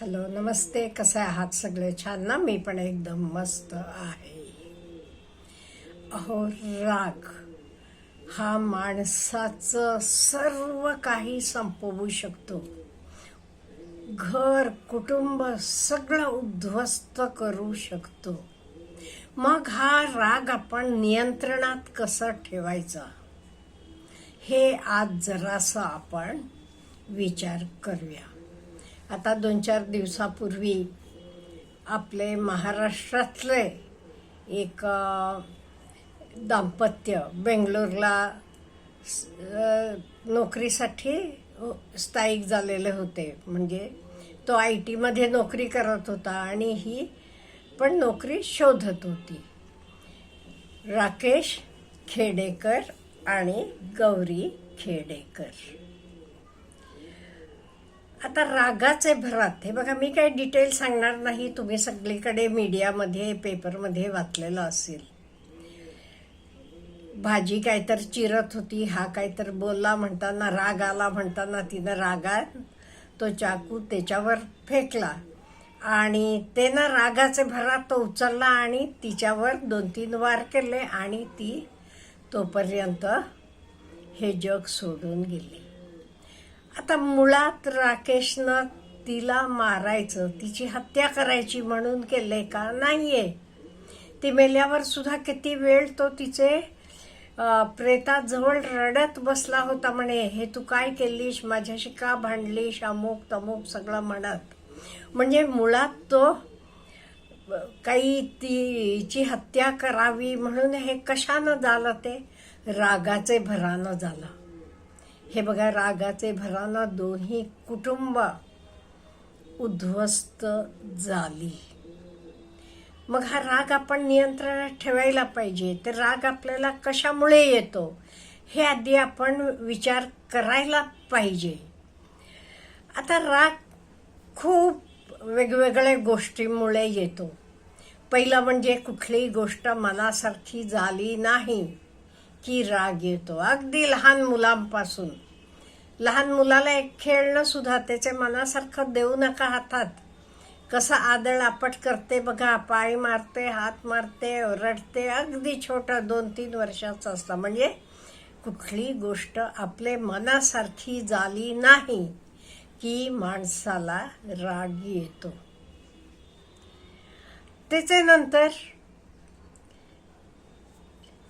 Hello नमस्ते. कसे आहात सगळे? छान ना? मी पण एकदम मस्त आहे. अहो राग. हा माणसाचं सर्व काही संपवू शकतो. घर कुटुंब सगळं उद्ध्वस्त करू शकतो. मग हा राग आपण नियंत्रणात कसं ठेवायचा? हे आज जरासं आपण विचार करूया. आता दोन चार दिवसापूर्वी आपले महाराष्ट्रातले एक दाम्पत्य बेंगलोरला नोकरीसाठी स्थायिक झालेले होते. म्हणजे तो आय टीमध्ये नोकरी करत होता आणि ही पण नोकरी शोधत होती. राकेश खेडेकर आणि गौरी खेडेकर. आता रागाचे भरात. हे बघा मी काही डिटेल सांगणार नाही. तुम्ही सगळीकडे मीडियामध्ये पेपरमध्ये वाचलेलं असेल. भाजी काहीतर चिरत होती हा काहीतर बोलला म्हणताना राग आला म्हणताना तिनं रागात तो चाकू त्याच्यावर फेकला. आणि त्यानं रागाचे भरात तो उचलला आणि तिच्यावर दोन तीन वार केले आणि ती तोपर्यंत हे जग सोडून गेली. आता मुळात राकेशनं तिला मारायचं तिची हत्या करायची म्हणून केलंय का? नाहीये. ती मेल्यावर सुद्धा किती वेळ तो तिचे प्रेताजवळ रडत बसला होता म्हणे हे तू काय केलीस? माझ्याशी का भांडलीस? अमुक तमुक सगळं म्हणत. म्हणजे मुळात तो काही तिची हत्या करावी म्हणून हे कशानं झालं ते? रागाचे भरानं झालं. हे बघा रागाचे भराला दोन्ही कुटुंब उद्ध्वस्त झाली. मग हा राग आपण नियंत्रणात ठेवायला पाहिजे. तर राग आपल्याला कशामुळे येतो? हे आधी आपण विचार करायला पाहिजे. आता राग खूप वेगवेगळ्या गोष्टीमुळे येतो. पहिलं म्हणजे कुठलीही गोष्ट मनासारखी झाली नाही की राग येतो. अगदी लहान मुलांपासून. लहान मुलाला एक खेळणं सुद्धा त्याच्या मनासारखं देऊ नका हातात. कसं आदळ आपट करते बघा पाय मारते हात मारते ओरडते अगदी छोटं दोन तीन वर्षाचा असला. म्हणजे कुठली गोष्ट आपले मनासारखी झाली नाही की माणसाला राग येतो. त्याच्यानंतर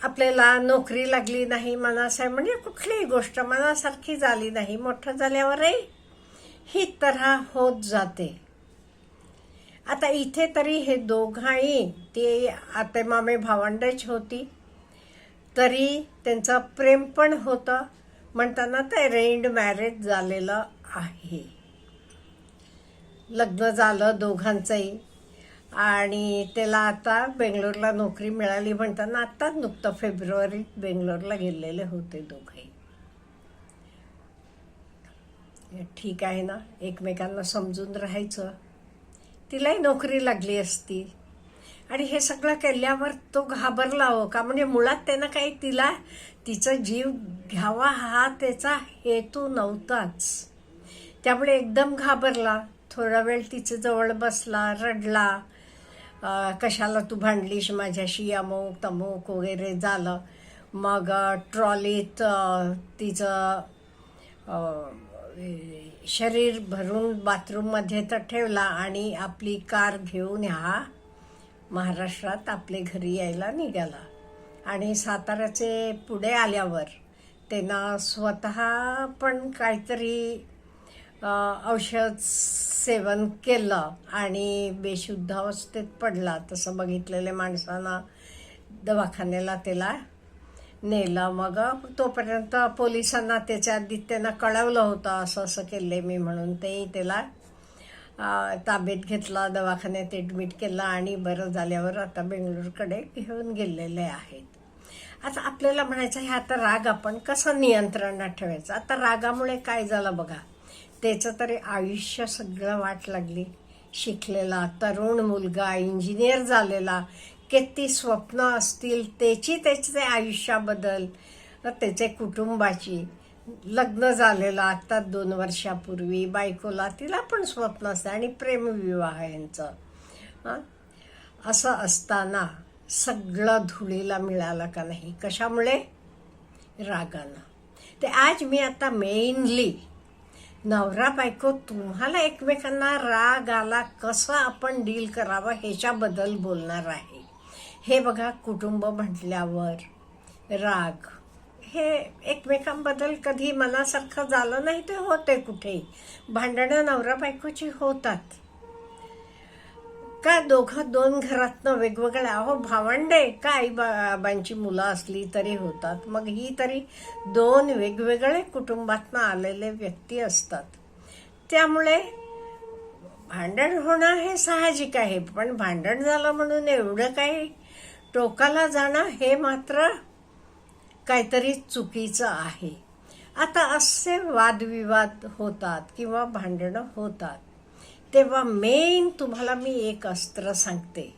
आपल्याला नोकरी लागली नाही मनासा म्हणजे कुठलीही गोष्ट मनासारखी झाली नाही मोठं झाल्यावरही ही तऱ्हा होत जाते. आता इथे तरी हे दोघाही ते आते मामे भावंडच होती. तरी त्यांचं प्रेम पण होतं. म्हणताना ते रेंड मॅरेज झालेलं आहे. लग्न झालं दोघांचंही. आणि त्याला आता बेंगलोरला नोकरी मिळाली म्हणताना आत्ताच नुकतं फेब्रुवारीत बेंगलोरला गेलेले होते दोघे. ठीक आहे ना? एकमेकांना समजून राहायचं. तिलाही नोकरी लागली असती. आणि हे सगळं केल्यावर तो घाबरला हो का? म्हणजे मुळात त्यानं काही तिला तिचा जीव घ्यावा हा त्याचा हेतू नव्हताच. त्यामुळे एकदम घाबरला. थोडा वेळ तिच्या जवळ बसला रडला. कशाला तू भांडलीस? माझ्याशी अमोक तमोक वगैरे झालं. मग ट्रॉलीत तिचं शरीर भरून बाथरूममध्ये तर ठेवला आणि आपली कार घेऊन हा महाराष्ट्रात आपले घरी यायला निघाला. आणि साताऱ्याचे पुढे आल्यावर त्यांना स्वतः पण काहीतरी औषध सेवन केलं आणि बेशुद्ध अवस्थेत पडला. तसं बघितलेल्या माणसानं दवाखान्याला त्याला नेलं. मग तोपर्यंत पोलिसांना त्याच्या आधी त्यांना कळवलं होतं असं असं केले मी म्हणून. तेही त्याला ताब्यात घेतला दवाखान्यात ॲडमिट केला आणि बरं झाल्यावर आता बेंगळूरकडे घेऊन गेलेले आहेत. आता आपल्याला म्हणायचं आहे आता राग आपण कसं नियंत्रणात ठेवायचं? आता रागामुळे काय झालं बघा? त्याचं तरी आयुष्य सगळं वाट लागली. शिकलेला तरुण मुलगा इंजिनियर झालेला किती स्वप्न असतील त्याची त्याचे आयुष्याबद्दल त्याचे कुटुंबाची. लग्न झालेलं आता दोन वर्षापूर्वी बायकोला तिला पण स्वप्न असतं आणि प्रेमविवाह यांचं. असं असताना सगळं धुळीला मिळालं का नाही? कशामुळे? रागानं. ते आज मी आता मेनली नवरा बायको तुम्हाला एकमेकांना राग आला कसं आपण डील करावं ह्याच्याबद्दल बोलणार आहे? हे बघा कुटुंब म्हटल्यावर राग. हे एकमेकांबद्दल कधी मनासारखं झालं नाही ते होते कुठेही भांडणं नवरा बायकोची होतात. का दोघं दोन घरातनं वेगवेगळ्या अहो भावंडे. का आई बाबांची मुलं असली तरी होतात. मग ही तरी दोन वेगवेगळे कुटुंबातनं आलेले व्यक्ती असतात. त्यामुळे भांडण होणं हे साहजिक आहे. पण भांडण झालं म्हणून एवढं काही टोकाला जाणं हे मात्र काहीतरी चुकीचं आहे. आता असे वादविवाद होतात किंवा भांडणं होतात. तेव्हा मेन तुम्हाला मी एक अस्त्र सांगते.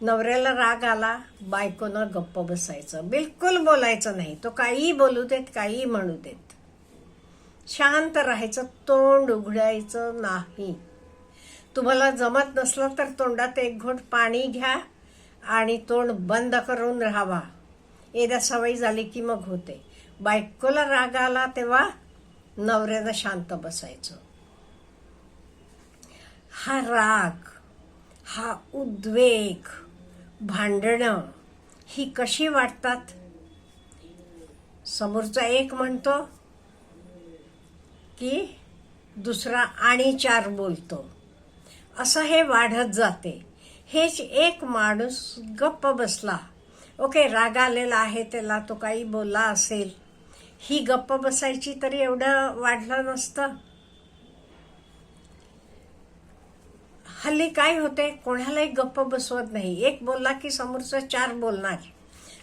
नवऱ्याला राग आला बायकोनं गप्प बसायचं. बिलकुल बोलायचं नाही. तो काहीही बोलू देत काहीही म्हणू देत. शांत राहायचं तोंड उघडायचं नाही. तुम्हाला जमत नसलं तर तोंडात एक घोट पाणी घ्या आणि तोंड बंद करून राहावा. एकदा सवय झाली की मग होते. बायकोला राग आला तेव्हा नवऱ्यानं शांत बसायचं. हा राग हा उद्वेग भांडणं ही कशी वाटतात? समोरचा एक म्हणतो की दुसरा आणि चार बोलतो. असं हे वाढत जाते. हेच एक माणूस गप्प बसला. ओके राग आलेला आहे त्याला तो काही बोलला असेल. ही गप्प बसायची तरी एवढं वाढलं नसतं. हल्ली काय होते कोणालाही गप्प बसवत नाही. एक बोलला की समोरचं चार बोलणार.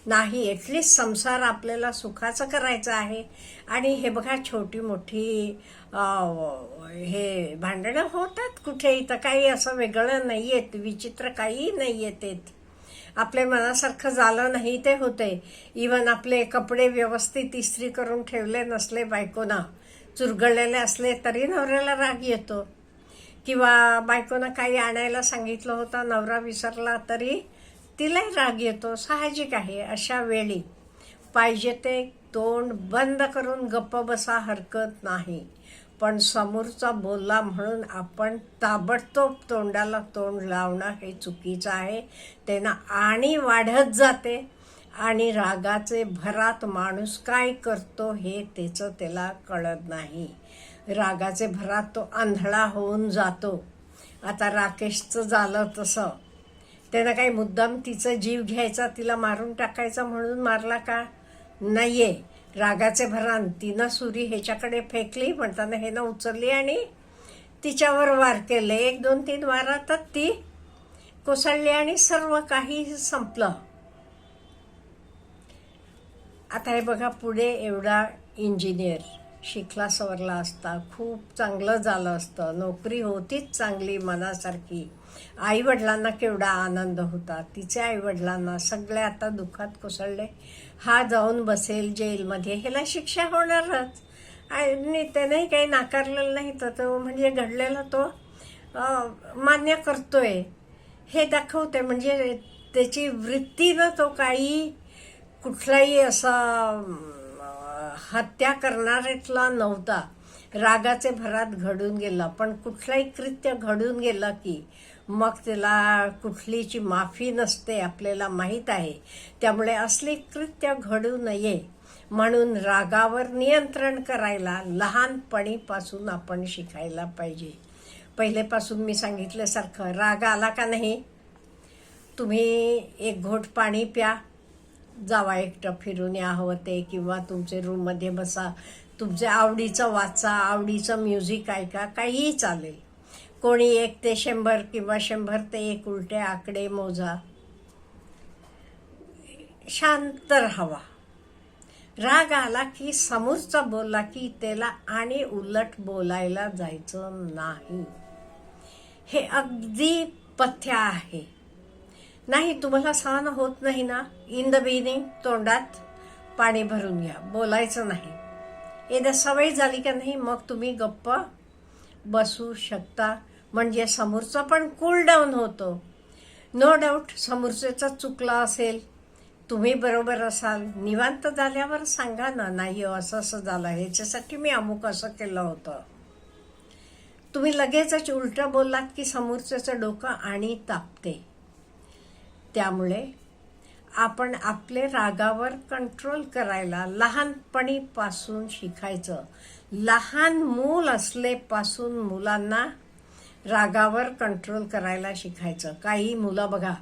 नाही एटलीस्ट संसार आपल्याला सुखाचं करायचं आहे. आणि हे बघा छोटी मोठी हे भांडणं होतात कुठेही तर काही असं वेगळं नाही आहेत विचित्र काही नाही येतेत आपल्या मनासारखं झालं नाही ते होते इवन आपले कपडे व्यवस्थित इस्त्री करून ठेवले नसले बायकोना. चुरगळलेले असले तरी नवऱ्याला राग येतो. किंवा बायकोनं काही आणायला सांगितलं होतं नवरा विसरला तरी तिलाही राग येतो साहजिक आहे. अशा वेळी पाहिजे ते तोंड बंद करून गप्प बसा हरकत नाही. पण समोरचा बोलला म्हणून आपण ताबडतोब तोंडाला तोंड लावणं हे चुकीचं आहे. त्यांना आणि वाढत जाते आणि रागाचे भरात माणूस काय करतो हे त्याचं त्याला कळत नाही. रागाचे भरात तो आंधळा होऊन जातो. आता राकेशचं झालं तसं. त्यानं काही मुद्दाम तिचा जीव घ्यायचा तिला मारून टाकायचा म्हणून मारला का? नाहीये. रागाचे भरान तिनं सुरी ह्याच्याकडे फेकली म्हणताना हे ना उचलली आणि तिच्यावर वार केले. एक दोन तीन वारातच ती कोसळली आणि सर्व काही संपलं. आता हे बघा पुढे एवढा इंजिनियर शिकला सवरला असता. खूप चांगलं झालं असतं. नोकरी होतीच चांगली मनासारखी. आईवडिलांना केवढा आनंद होता. तिच्या आईवडिलांना सगळे आता दुःखात कोसळले. हा जाऊन बसेल जेलमध्ये ह्याला शिक्षा होणारच. आणि त्यानेही काही नाकारलेलं नाही. तर तो म्हणजे घडलेला तो मान्य करतोय. हे दाखवते म्हणजे त्याची वृत्तीनं तो काही कुठलाही असा हत्या करणारेतला नव्हता. रागाचे भरात घडून गेला. पण कुठलाही कृत्य घडून गेलं की मग त्याला कुठलीची माफी नसते आपल्याला माहीत आहे. त्यामुळे असली कृत्य घडू नये म्हणून रागावर नियंत्रण करायला लहानपणीपासून आपण शिकायला पाहिजे. पहिलेपासून मी सांगितल्यासारखं राग आला का नाही? तुम्ही एक घोट पाणी प्या. जावा एकटं फिरून या हवं ते किंवा तुमचे रूममध्ये बसा. तुमचे आवडीचं वाचा आवडीचं म्युझिक ऐका काहीही चालेल. कोणी एक ते शंभर किंवा शंभर ते एक उलटे आकडे मोजा. शांत राहावा. राग आला की समोरचा बोलला की त्याला आणि उलट बोलायला जायचं नाही. हे अगदी पथ्य आहे. नाही तुम्हाला सहन होत नाही ना? इन द बिगिनिंग तोंडात पाणी भरून घ्या. बोलायचं नाही. एकदा सवय झाली का नाही मग तुम्ही गप्प बसू शकता. म्हणजे समोरचा पण कूल डाऊन होतो. नो डाऊट समोरच्याचा चुकला असेल. तुम्ही बरोबर असाल. निवांत झाल्यावर सांगा ना नाही हो, असं असं झालं. ह्याच्यासाठी मी अमुक असं केलं होतं. तुम्ही लगेचच उलटं बोललात की समोरच्याचं डोकं आणि तापते. त्यामुळे आपण आपले रागावर कंट्रोल करायला लहानपणीपासून शिकायचं. लहान मूल असलेपासून मुलांना रागावर कंट्रोल करायला शिकायचं. काही मुलं बघा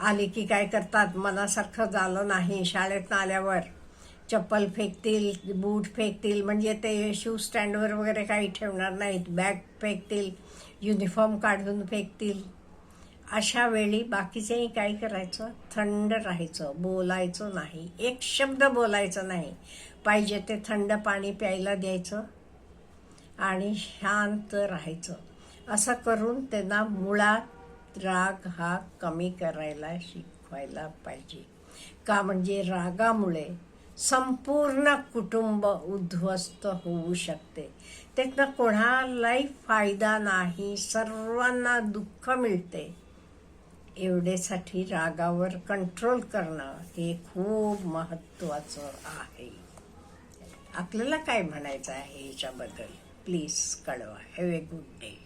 आली की काय करतात? मनासारखं झालं नाही शाळेत आल्यावर. चप्पल फेकतील बूट फेकतील म्हणजे ते शू स्टँडवर वगैरे काही ठेवणार नाहीत. बॅग फेकतील युनिफॉर्म काढून फेकतील. अशा वेळी बाकीचेही काय करायचं? थंड राहायचं बोलायचं नाही. एक शब्द बोलायचं नाही. पाहिजे ते थंड पाणी प्यायला द्यायचं आणि शांत राहायचं. असं करून त्यांना मुळात राग हा कमी करायला शिकवायला पाहिजे. का म्हणजे रागामुळे संपूर्ण कुटुंब उद्ध्वस्त होऊ शकते. त्यातनं कोणालाही फायदा नाही सर्वांना दुःख मिळते. एवढेसाठी रागावर कंट्रोल करणं हे खूप महत्त्वाचं आहे. आपल्याला काय म्हणायचं आहे याच्याबद्दल? प्लीज कळवा. Have a good day